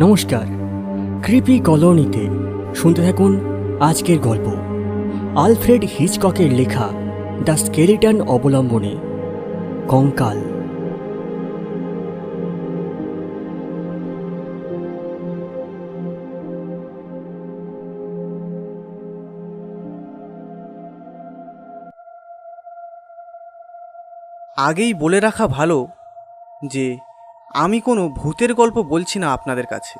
নমস্কার। ক্রিপি কলোনিতে শুনতে থাকুন আজকের গল্প। আলফ্রেড হিচককের লেখা দ্য স্কেলিটন অবলম্বনে, কঙ্কাল। আগেই বলে রাখা ভালো যে আমি কোনো ভূতের গল্প বলছি না আপনাদের কাছে।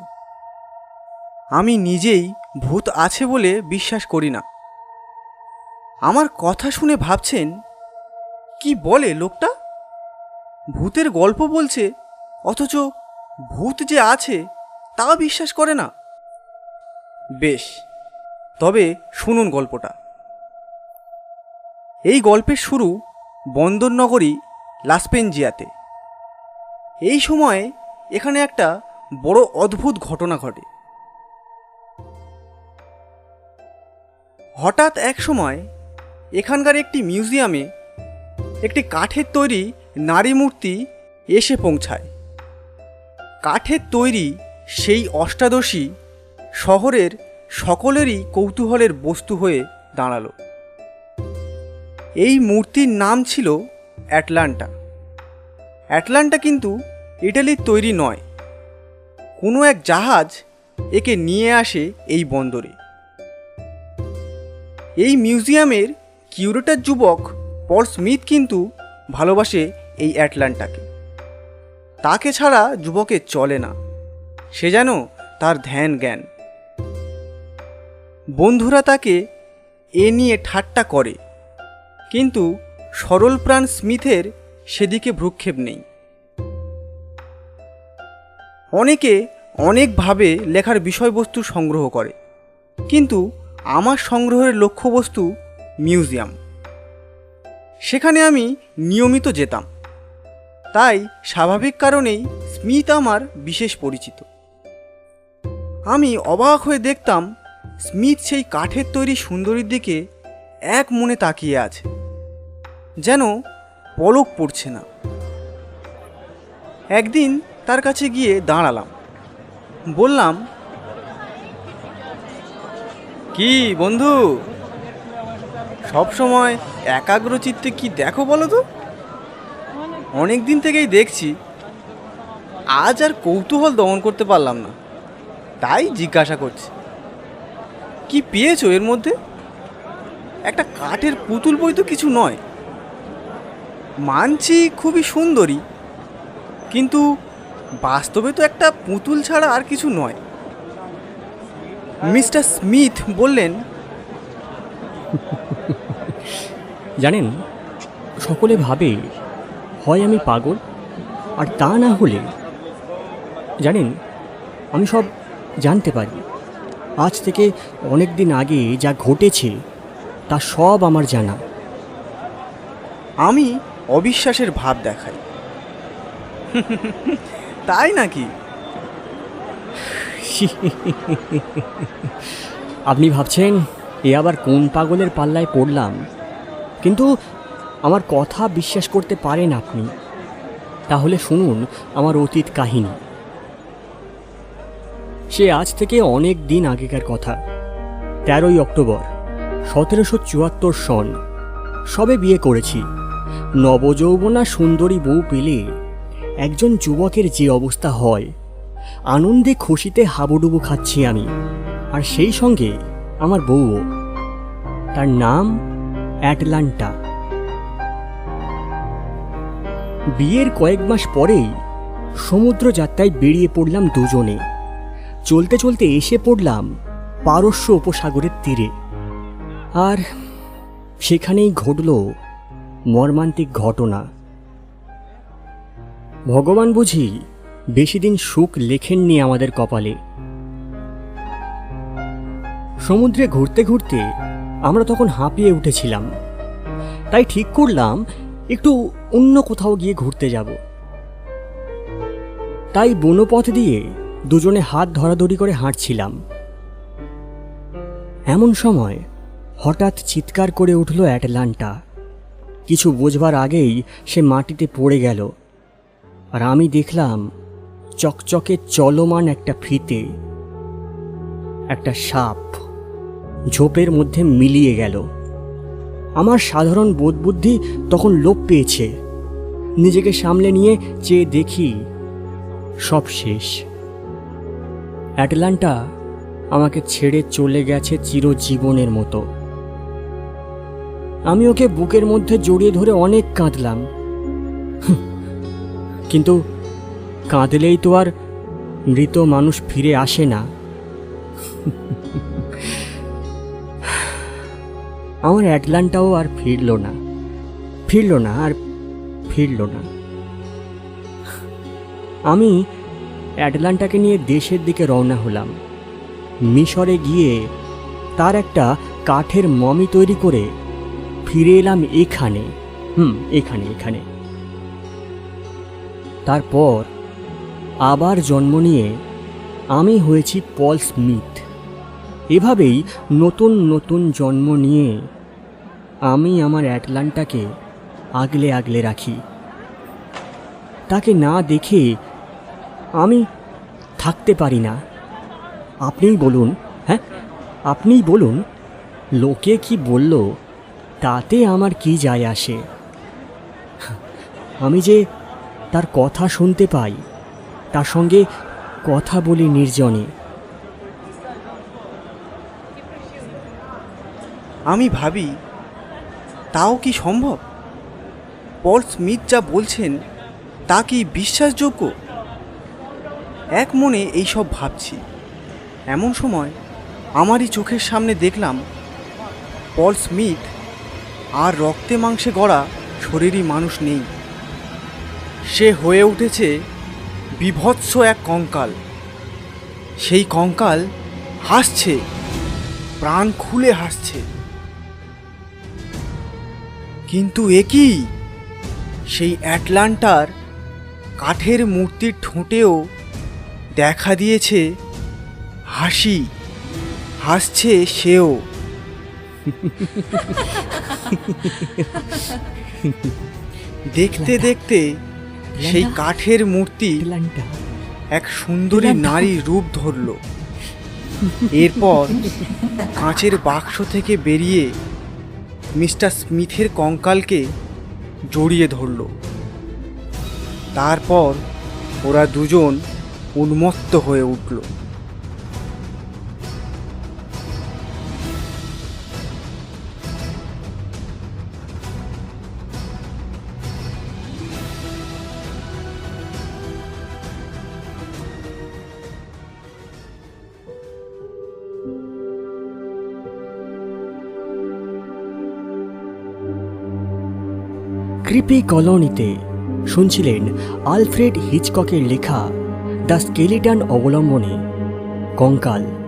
আমি নিজেই ভূত আছে বলে বিশ্বাস করি না। আমার কথা শুনে ভাবছেন, কি বলে লোকটা? ভূতের গল্প বলছে, অথচ ভূত যে আছে, তা বিশ্বাস করে না। বেশ, তবে শুনুন গল্পটা। এই গল্পের শুরু বন্দরনগরী লাসপেনজিয়াতে। এই সময়ে এখানে একটা বড় অদ্ভুত ঘটনা ঘটে। হঠাৎ এক সময় এখানকার একটি মিউজিয়ামে একটি কাঠের তৈরি নারী মূর্তি এসে পৌঁছায়। কাঠের তৈরি সেই অষ্টাদশী শহরের সকলেরই কৌতূহলের বস্তু হয়ে দাঁড়াল। এই মূর্তির নাম ছিল অ্যাটলান্টা। অ্যাটলান্টা কিন্তু ইটালির তৈরি নয়। কোনো এক জাহাজ একে নিয়ে আসে এই বন্দরে। এই মিউজিয়ামের কিউরেটার যুবক পল স্মিথ কিন্তু ভালোবাসে এই অ্যাটলান্টাকে। তাকে ছাড়া যুবকে চলে না। সে যেন তার ধ্যান জ্ঞান। বন্ধুরা তাকে এ নিয়ে ঠাট্টা করে। কিন্তু সরল প্রাণ স্মিথের সেদিকে ভ্রুক্ষেপ নেই। অনেকে অনেকভাবে লেখার বিষয়বস্তু সংগ্রহ করে। কিন্তু আমার সংগ্রহের লক্ষ্যবস্তু মিউজিয়াম। সেখানে আমি নিয়মিত যেতাম। তাই স্বাভাবিক কারণেই স্মিথ আমার বিশেষ পরিচিত। আমি অবাক হয়ে দেখতাম স্মিথ সেই কাঠের তৈরি সুন্দরীর দিকে এক মনে তাকিয়ে আছে। যেন পলক পড়ছে না। একদিন তার কাছে গিয়ে দাঁড়ালাম। বললাম, কি বন্ধু সব সময় একাগ্র চিত্তে কি দেখো বলো তো? অনেক দিন থেকেই দেখছি, আজ আর কৌতূহল দমন করতে পারলাম না। তাই জিজ্ঞাসা করছি, কি পেয়েছ এর মধ্যে? একটা কাঠের পুতুল বই তো কিছু নয়। মানছি খুবই সুন্দরী, কিন্তু বাস্তবে তো একটা পুতুল ছাড়া আর কিছু নয়। মিস্টার স্মিথ বললেন জানেন সকলে ভাবে হয় আমি পাগল আর তা না হলে জানেন আমি সব জানতে পারি। আজ থেকে অনেক দিন আগে যা ঘটেছে তা সব আমার জানা। আমি অবিশ্বাসের ভাব দেখাই। তাই নাকি? আপনি ভাবছেন এ আবার কোন পাগলের পাল্লায় পড়লাম? কিন্তু আমার কথা বিশ্বাস করতে পারেন আপনি। তাহলে শুনুন আমার অতীত কাহিনী। সে আজ থেকে অনেক দিন আগেকার কথা। তেরোই অক্টোবর, সতেরোশো চুয়াত্তর সন। সবে বিয়ে করেছি। নবযৌবনা সুন্দরী বউ পেলে একজন যুবকের যে অবস্থা হয়। আনন্দে খুশিতে হাবুডুবু খাচ্ছি আমি। আর সেই সঙ্গে আমার বউও। তার নাম অ্যাটলান্টা। বিয়ের কয়েক মাস পরেই সমুদ্র যাত্রায় বেরিয়ে পড়লাম দুজনে। চলতে চলতে এসে পড়লাম পারস্য উপসাগরের তীরে। আর সেখানেই ঘটল মর্মান্তিক ঘটনা। ভগবান বুঝি বেশি দিন সুখ লেখেননি আমাদের কপালে। সমুদ্রে ঘুরতে ঘুরতে আমরা তখন হাঁপিয়ে উঠেছিলাম। তাই ঠিক করলাম একটু অন্য কোথাও গিয়ে ঘুরতে যাব। তাই বনপথ দিয়ে দুজনে হাত ধরাধরি করে হাঁটছিলাম। এমন সময় হঠাৎ চিৎকার করে উঠল অ্যাটলান্টা। কিছু বোঝবার আগেই সে মাটিতে পড়ে গেল। আর আমি দেখলাম চকচকে চলমান একটা ফিতে একটা সাপ ঝোপের মধ্যে মিলিয়ে গেল। আমার সাধারণ বোধবুদ্ধি তখন লোপ পেয়েছে। নিজেকে সামলে নিয়ে চেয়ে দেখি সব শেষ। অ্যাটলান্টা আমাকে ছেড়ে চলে গেছে চিরজীবনের মতো। আমি ওকে বুকের মধ্যে জড়িয়ে ধরে অনেক কাঁদলাম। কিন্তু কাঁদলেই তো আর মৃত মানুষ ফিরে আসে না। আমার অ্যাটলান্টাও আর ফিরল না। ফিরল না, আর ফিরল না। আমি অ্যাটলান্টাকে নিয়ে দেশের দিকে রওনা হলাম। মিশরে গিয়ে তার একটা কাঠের মমি তৈরি করে ফিরে এলাম এখানে। হুম, এখানে এখানে। তারপর আবার জন্ম নিয়ে আমি হয়েছি পল স্মিথ। এভাবেই নতুন নতুন জন্ম নিয়ে আমি আমার অ্যাটলান্টাকে আগলে আগলে রাখি। তাকে না দেখে আমি থাকতে পারি না। আপনিই বলুন হ্যাঁ? আপনিই বলুন, লোকে কি বলল, তাতে আমার কি যায় আসে? আমি যে তার কথা শুনতে পাই। তার সঙ্গে কথা বলি নির্জনে। আমি ভাবি, তাও কি সম্ভব? পল স্মিথ যা বলছেন, তা কি বিশ্বাসযোগ্য? এক মনে এইসব ভাবছি। এমন সময় আমারই চোখের সামনে দেখলাম পল স্মিথ আর রক্তে মাংসে গড়া শরীরই মানুষ নেই। সে হয়ে উঠেছে বিভৎস এক কঙ্কাল। সেই কঙ্কাল হাসছে, প্রাণ খুলে হাসছে। কিন্তু এ কি? সেই অ্যাটলান্টার কাঠের মূর্তির ঠোঁটেও দেখা দিয়েছে হাসি, হাসছে সেও। দেখতে দেখতে সেই কাঠের মূর্তি এক সুন্দরী নারী রূপ ধরল। এরপর কাঁচের বাক্স থেকে বেরিয়ে মিস্টার স্মিথের কঙ্কালকে জড়িয়ে ধরল। তারপর ওরা দুজন উন্মত্ত হয়ে উঠল। ক্রিপি কলোনিতে শুনছিলেন আলফ্রেড হিচককের লেখা দ্য স্কেলিটান অবলম্বনে। কঙ্কাল।